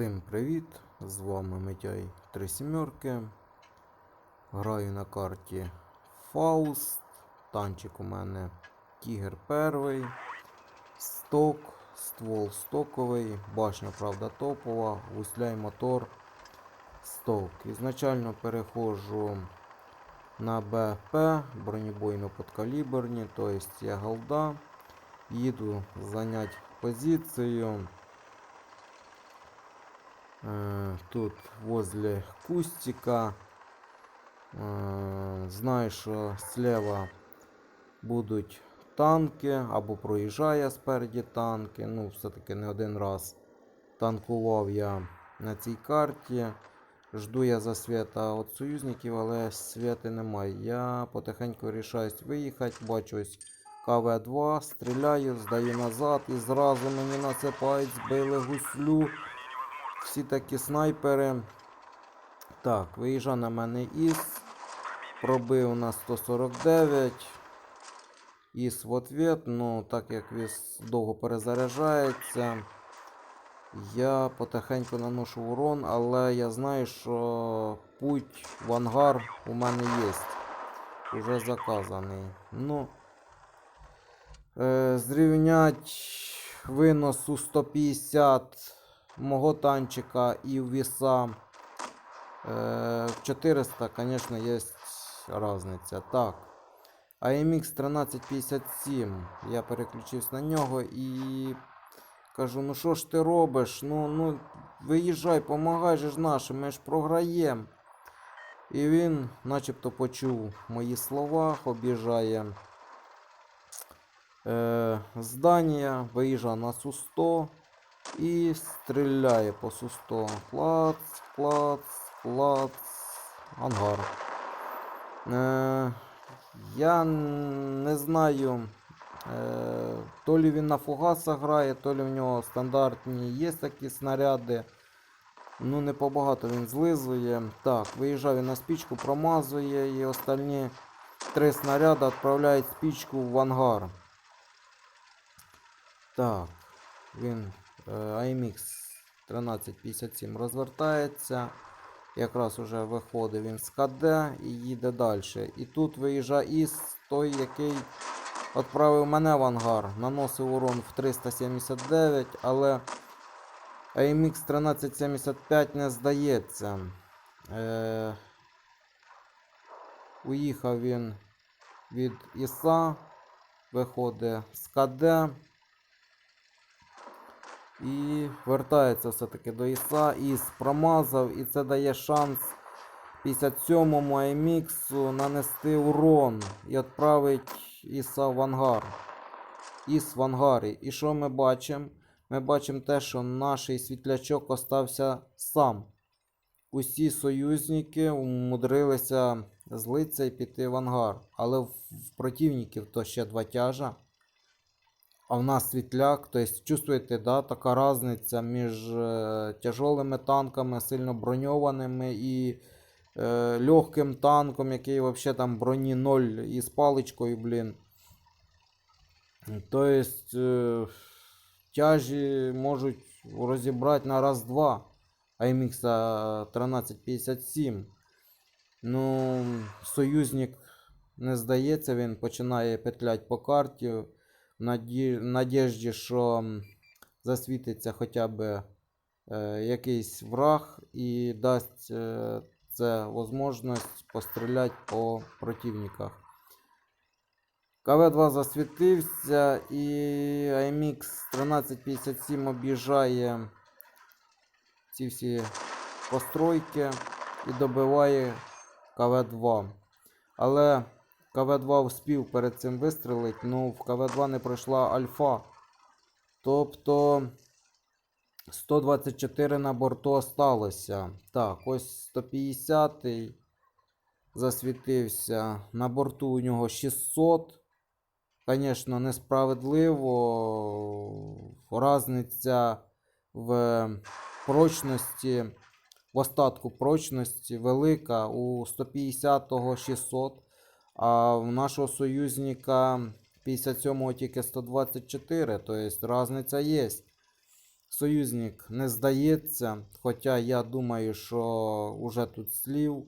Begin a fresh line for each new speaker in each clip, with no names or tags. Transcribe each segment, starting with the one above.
Всім привіт! З вами Митяй Три Сімерки. Граю на карті Фауст. Танчик у мене Тігр перший. Сток, ствол стоковий, башня, правда, топова, гусляй мотор сток. Ізначально переходжу на БП, бронебойно подкаліберні, тобто я голда. Їду зайняти позицію. Э, Тут возле кустика. Э, Знаю, що слева будуть танки, або проїжджає спереді танки. Ну, все-таки не один раз танкував я на цій карті. Жду я засвіта від союзників, але світи немає. Я потихеньку вирішаюсь виїхати. Бачу ось КВ-2, стріляю, здаю назад і зразу мені насипають, збили гуслю. Всі такі снайпери. Так, виїжджа на мене ІС. Пробив на 149. ІС в ответ. Ну, так як віс довго перезаряджається. Я потихеньку наношу урон, але я знаю, що путь в ангар у мене є. Уже заказаний. Ну. Е, зрівнять виносу 150 мого танчика і віса е, 400, звісно, є різниця. Так. AMX 1357. Я переключився на нього і кажу, ну що ж ти робиш? Ну, ну, виїжджай, помагай же нашим, ми ж програємо. І він начебто почув мої слова, об'їжджає е, здання, виїжджає на Су-100 і стріляє по Су-100. Клац, клац, клац, ангар. Е, я не знаю, е, то ли він на фугасах грає, то ли в нього стандартні є такі снаряди. Ну, не побагато він злизує. Так, виїжджав він на спічку, промазує і остальні три снаряди відправляють спічку в ангар. Так, він е, AMX 1357 розвертається. Якраз уже виходить він з КД і їде далі. І тут виїжджає ІС, той, який відправив мене в ангар. Наносив урон в 379, але AMX 1375 не здається. Е, уїхав він від ІСа, виходить з КД. І вертається все-таки до ІСа. Іс промазав, і це дає шанс 57-му AMX нанести урон і відправити Іса в ангар. Іс в ангарі. І що ми бачимо? Ми бачимо те, що наш світлячок остався сам. Усі союзники умудрилися злитися і піти в ангар. Але в противників то ще два тяжа. А в нас світляк, тобто чувствуєте, да, така різниця між е, тяжелими танками, сильно броньованими і е, легким танком, який взагалі там броні 0 і з паличкою, блін. Тобто е, тяжі можуть розібрати на раз-два AMX 1357. Ну, союзник не здається, він починає петлять по карті надіжді, що засвітиться хоча б е, якийсь враг і дасть е, це можливість постріляти по противниках. КВ-2 засвітився і AMX 1357 об'їжджає ці всі постройки і добиває КВ-2. Але КВ-2 успів перед цим вистрілити, ну в КВ-2 не пройшла альфа. Тобто 124 на борту осталося. Так, ось 150 засвітився. На борту у нього 600. Звісно, несправедливо. Разниця в прочності, в остатку прочності велика. У 150-го 600. А в нашого союзника 57-го тільки 124, тобто різниця є. союзник не здається. Хоча я думаю, що уже тут слів,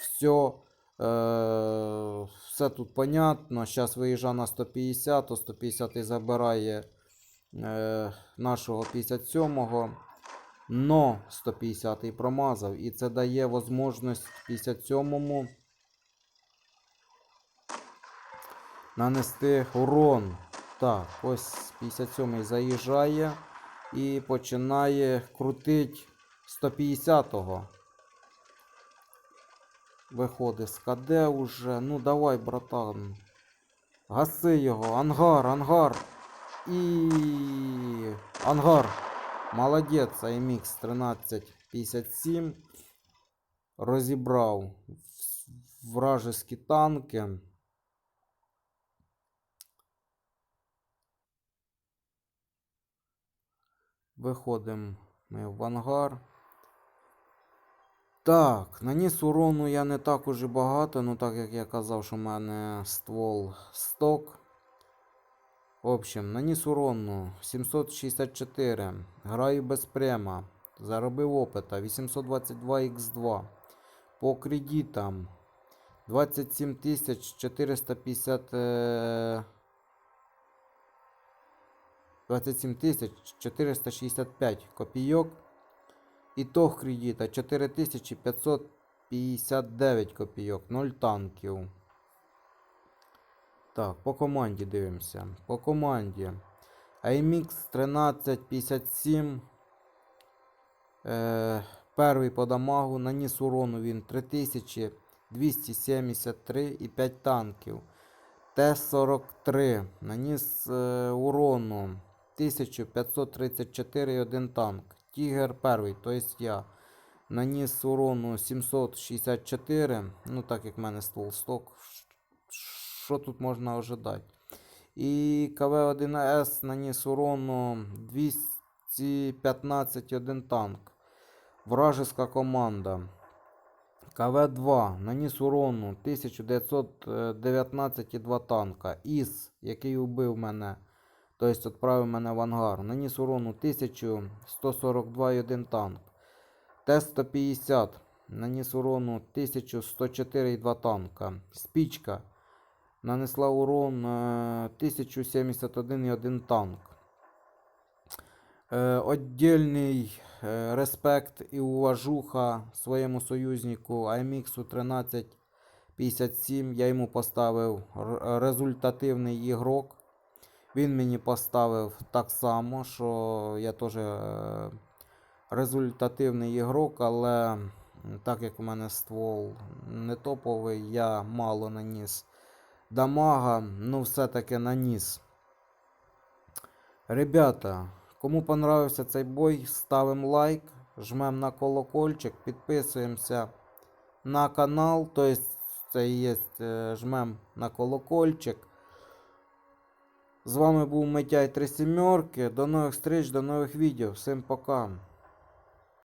все, е, все тут понятно. Зараз виїжджа на 150, то 150 забирає е, нашого 57-го. Но 150-й промазав. І це дає можливість 57-му нанести урон. Так, ось 57-й заїжджає і починає крутить 150-го. Виходить з КД уже. Ну давай, братан. Гаси його. Ангар, ангар. І ангар. Молодець, IMX 1357. Розібрав вражеські танки. Виходимо ми в ангар. Так, наніс урону я не так уже багато, ну так як я казав, що в мене ствол сток. В общем, наніс урону 764. Граю без према. Заробив опита 822х2. По кредитам 27 450. Е, 27 465 копійок. Ітог кредита 4559 копійок. 0 танків. Так, по команді дивимося. По команді. IMX 1357. Е, перший по дамагу. Наніс урону він 3273 і 5 танків. Т-43. Наніс е, урону 1534 і 1 танк. Тігер перший, то есть я. Наніс урону 764. Ну, так як в мене ствол сток. Що тут можна ожидати? І КВ-1С наніс урону 215 і 1 танк. Вражеська команда. КВ-2 наніс урону 1919 і 2 танка. ІС, який убив мене, тобто відправив мене в ангар, наніс урону 1142 і 1 танк. Т-150 наніс урону 1104-2 танка. Спічка нанесла урон е, 1071 танк. Е, Отдельний е, респект і уважуха своєму союзнику IMX 1357. Я йому поставив результативний ігрок. Він мені поставив так само, що я теж е, результативний ігрок, але так як у мене ствол не топовий, я мало наніс дамага, ну все-таки наніс. Ребята, кому понравився цей бой, ставимо лайк, жмемо на колокольчик, підписуємося на канал, то есть це є е, жмем на колокольчик. З вами був Митяй Три сімерки. До нових зустріч, до нових відео. Всім пока.